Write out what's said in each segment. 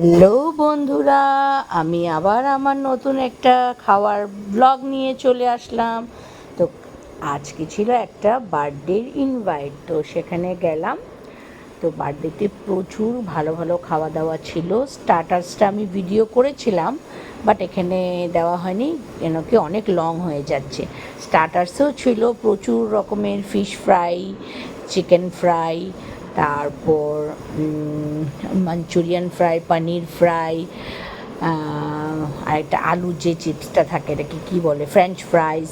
Hello বন্ধুরা, আমি আবার আমার নতুন একটা খাওয়ার ব্লগ নিয়ে চলে আসলাম। তো আজকে ছিল একটা বার্থডের ইনভাইট তো সেখানে গেলাম। তো বার্থডেতে প্রচুর ভালো ভালো খাওয়া দাওয়া ছিল। স্টার্টার্সটা আমি ভিডিও করেছিলাম বাট এখানে দেওয়া হয়নি, কেন কি অনেক লং হয়ে যাচ্ছে। স্টার্টার্সেও ছিল প্রচুর রকমের ফিশ ফ্রাই চিকেন ফ্রাই তারপর মাঞ্চুরিয়ান ফ্রাই পনির ফ্রাই আর একটা আলুর যে চিপসটা থাকে, এটাকে কী বলে? ফ্রেঞ্চ ফ্রাইজ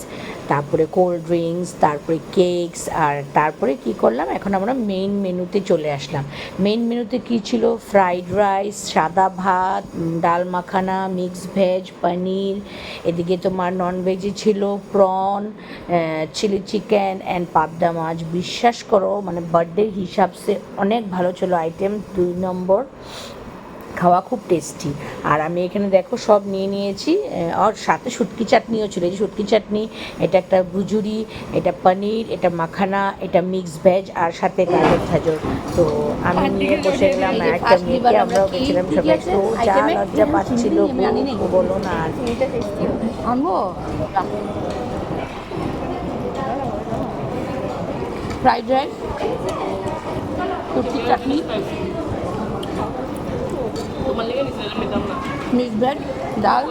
তারপরে কোল্ড ড্রিঙ্কস তারপরে কেকস আর তারপরে কি করলাম? এখন আমরা মেইন মেনুতে চলে আসলাম। মেইন মেনুতে কি ছিল? ফ্রাইড রাইস সাদা ভাত ডাল মাখানা মিক্স ভেজ পনির, এদিকে তোমার নন ভেজে ছিল প্রন চিলি চিকেন অ্যান্ড পাবদা মাছ। বিশ্বাস করো মানে বার্থডে হিসাবসে অনেক ভালো ছিল। আইটেম দুই নম্বর। খাওয়া খুব টেস্টি আর আমি এখানে দেখো সব নিয়ে নিয়েছি আর সাথে শুটকি চাটনিও ছিল। এই যে শুটকি চাটনি এটা একটা গুজুরি এটা পনির এটা মাখানা এটা মিক্স ভেজ আর সাথে গাজর ঠাজর তো আমি নিয়ে বসে গেলাম একটা মেয়েকে আমরাও আমরা গেছিলাম সবাই। তো যা লজ্জা পাচ্ছিল। বলো না আর আনব? ফ্রাইড রাইস কুর্তি চাটনি তোমার লেগে নিচ্ছে আমি দাম না মিক্স ভেজ ডাল।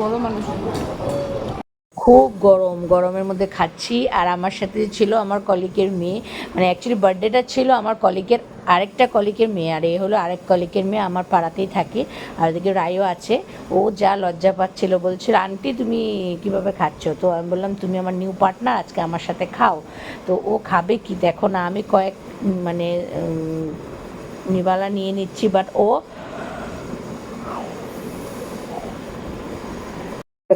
বড় মানুষ। খুব গরম, গরমের মধ্যে খাচ্ছি। আর আমার সাথে ছিল আমার কলিকের মেয়ে। মানে অ্যাকচুয়ালি বার্থডেটা ছিল আমার কলিকের আরেকটা কলিকের মেয়ে। আর এ হলো আরেক কলিকের মেয়ে আমার পাড়াতেই থাকে। আর ওদিকে রায়ও আছে। ও যা লজ্জা পাচ্ছিল, বলছিল, আন্টি, তুমি কীভাবে খাচ্ছ? তো আমি বললাম, তুমি আমার নিউ পার্টনার আজকে আমার সাথে খাও। তো ও খাবে কি? দেখো না, আমি কয়েক মানে নিবালা নিয়ে নিচ্ছি বাট ও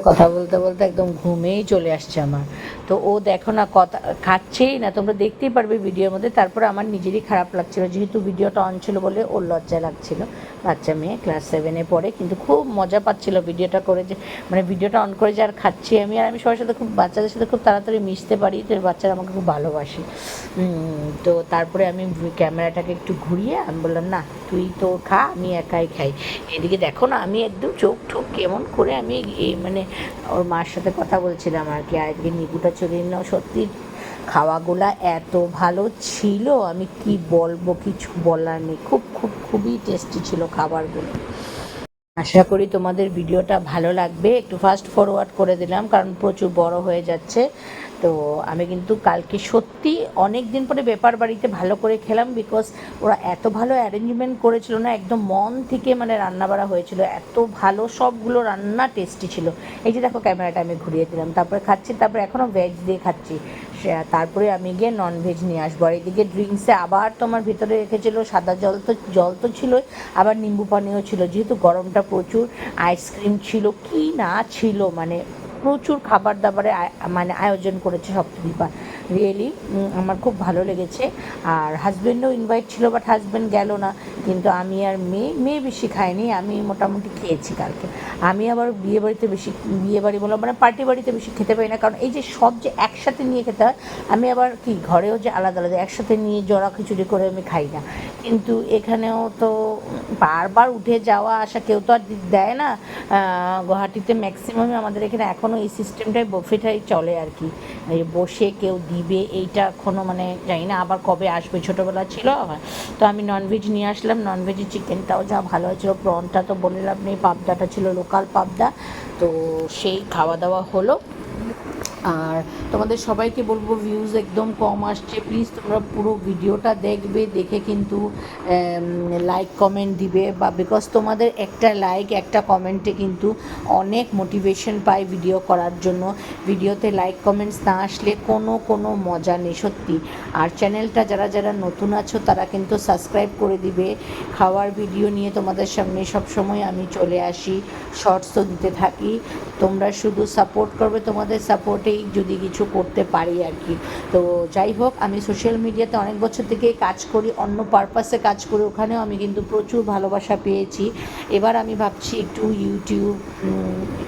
কথা বলতে বলতে একদম ঘুমেই চলে আসছে আমার। তো ও দেখো না কথা, খাচ্ছেই না, তোমরা দেখতেই পারবে ভিডিওর মধ্যে। তারপরে আমার নিজেরই খারাপ লাগছিল, যেহেতু ভিডিওটা অন ছিল বলে ওর লজ্জা লাগছিল। বাচ্চা মেয়ে ক্লাস সেভেনে পড়ে, কিন্তু খুব মজা পাচ্ছিল ভিডিওটা করে যে মানে ভিডিওটা অন করে যে আর খাচ্ছি আমি, আর আমি সবার সাথে খুব, বাচ্চাদের সাথে খুব তাড়াতাড়ি মিশতে পারি, তো বাচ্চারা আমাকে খুব ভালোবাসে। তো তারপরে আমি ক্যামেরাটাকে একটু ঘুরিয়ে, আমি বললাম, না, তুই তো খা, আমি একাই খাই। এদিকে দেখো না, আমি একদম চোখ ঠোক কেমন করে আমি মানে ওর মার সাথে কথা বলছিলাম আর কি আজকে নিকুটা নাও সত্যি খাওয়াগুলা এত ভালো ছিল, আমি কি বলব কিছু বলার নেই। খুব খুব, খুবই টেস্টি ছিল খাবারগুলো। আশা করি তোমাদের ভিডিওটা ভালো লাগবে। একটু ফাস্ট ফরওয়ার্ড করে দিলাম, কারণ প্রচুর বড় হয়ে যাচ্ছে। তো আমি কিন্তু কালকে সত্যি অনেক দিন পরে ব্যাপার বাড়িতে ভালো করে খেলাম বিকজ ওরা এত ভালো অ্যারেঞ্জমেন্ট করেছিল না, একদম মন থেকে মানে রান্না বাড়া হয়েছিল। এত ভালো সবগুলো রান্না টেস্টি ছিল। এই যে দেখো ক্যামেরাটা আমি ঘুরিয়ে দিলাম, তারপরে খাচ্ছি, তারপরে এখনও ভেজ দিয়ে খাচ্ছি। তারপরে আমি গিয়ে নন ভেজ নিয়ে আসব। আর এদিকে ড্রিঙ্কসে আবার তোমার ভিতরে রেখেছিল, সাদা জল তো জল তো ছিলই, আবার নিম্বু পানিও ছিল। যেহেতু গরমটা প্রচুর আইসক্রিম ছিল, কি না ছিল মানে প্রচুর খাবার দাবারে আয়- মানে আয়োজন করেছে সপ্তদীপা রিয়েলি আমার খুব ভালো লেগেছে। আর হাজব্যান্ডও ইনভাইট ছিল বাট হাজব্যান্ড গেল না। কিন্তু আমি আর মেয়ে মেয়ে বেশি খাইনি আমি মোটামুটি খেয়েছি কালকে। আমি আবার বিয়ে বাড়িতে বেশি বিয়ে বাড়ি বলো মানে পার্টি বাড়িতে বেশি খেতে পারি না। কারণ এই যে সব যে একসাথে নিয়ে খেতে হয়, আমি আবার কি, ঘরেও যে আলাদা আলাদা, একসাথে নিয়ে জড়া খিচুড়ি করে আমি খাই না। কিন্তু এখানেও তো বারবার উঠে যাওয়া আসা কেউ তো আর দেয় না। গুয়াহাটিতে ম্যাক্সিমামই আমাদের এখানে এখনও এই সিস্টেমটাই বফেটাই চলে আর কি। বসে কেউ দিবে, এইটা এখনও মানে জানি না আবার কবে আসবে। ছোটোবেলা ছিল আমার। তো আমি ননভেজ নিয়ে আসলাম ননভেজের চিকেনটাও যা ভালো হয়েছিল। প্রনটা তো বলে লাভ নেই, পাবদাটা ছিল লোকাল পাবদা। তো সেই খাওয়া দাওয়া হলো। আর তোমাদের সবাইকে বলব ভিউজ একদম কম আসছে। প্লিজ তোমরা পুরো ভিডিওটা দেখবে, দেখে কিন্তু লাইক কমেন্ট দিবে। বা বিকজ তোমাদের একটা লাইক একটা কমেন্টে কিন্তু অনেক মোটিভেশন পাই ভিডিও করার জন্য। ভিডিওতে লাইক কমেন্টস না আসলে কোনো কোনো মজা নেই, সত্যি। আর চ্যানেলটা যারা যারা নতুন আছো, তারা কিন্তু সাবস্ক্রাইব করে দিবে। খাওয়ার ভিডিও নিয়ে তোমাদের সামনে সব সময় আমি চলে আসি। শর্টসও দিতে থাকি। তোমরা শুধু সাপোর্ট করবে, তোমাদের সাপোর্টে সাপোর্টেই যদি কিছু করতে পারি আর কি। তো যাই হোক, আমি সোশ্যাল মিডিয়াতে অনেক বছর থেকে কাজ করি, অন্য পারপাসে কাজ করি ওখানেও আমি কিন্তু প্রচুর ভালোবাসা পেয়েছি। এবার আমি ভাবছি একটু ইউটিউব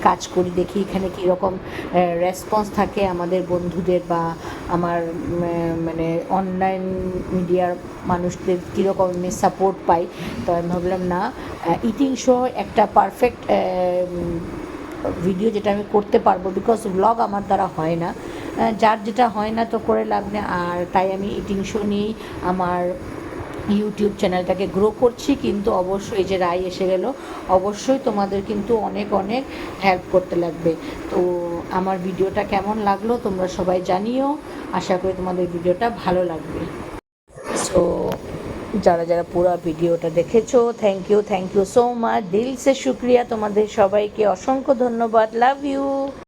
কাজ করি, দেখি এখানে কীরকম রেসপন্স থাকে আমাদের বন্ধুদের বা আমার মানে অনলাইন মিডিয়ার মানুষদের কীরকম আমি সাপোর্ট পাই। তো আমি ভাবলাম না ইটিং শো একটা পারফেক্ট ভিডিও যেটা আমি করতে পারব বিকজ ব্লগ আমার দ্বারা হয় না। যার যেটা হয় না তো করে লাভ নেই, আর তাই আমি ইটিং শো নিয়েই আমার ইউটিউব চ্যানেলটাকে গ্রো করছি, কিন্তু অবশ্যই যে রায় এসে গেল, অবশ্যই তোমাদের কিন্তু অনেক অনেক হেল্প করতে লাগবে। তো আমার ভিডিওটা কেমন লাগল তোমরা সবাই জানিও, আশা করি তোমাদের ভিডিওটা ভালো লাগবে। সো যারা যারা পুরো ভিডিওটা দেখেছ thank you thank you so much দিল সে শুক্রিয়া তোমাদের সবাইকে অসংখ্য ধন্যবাদ। Love you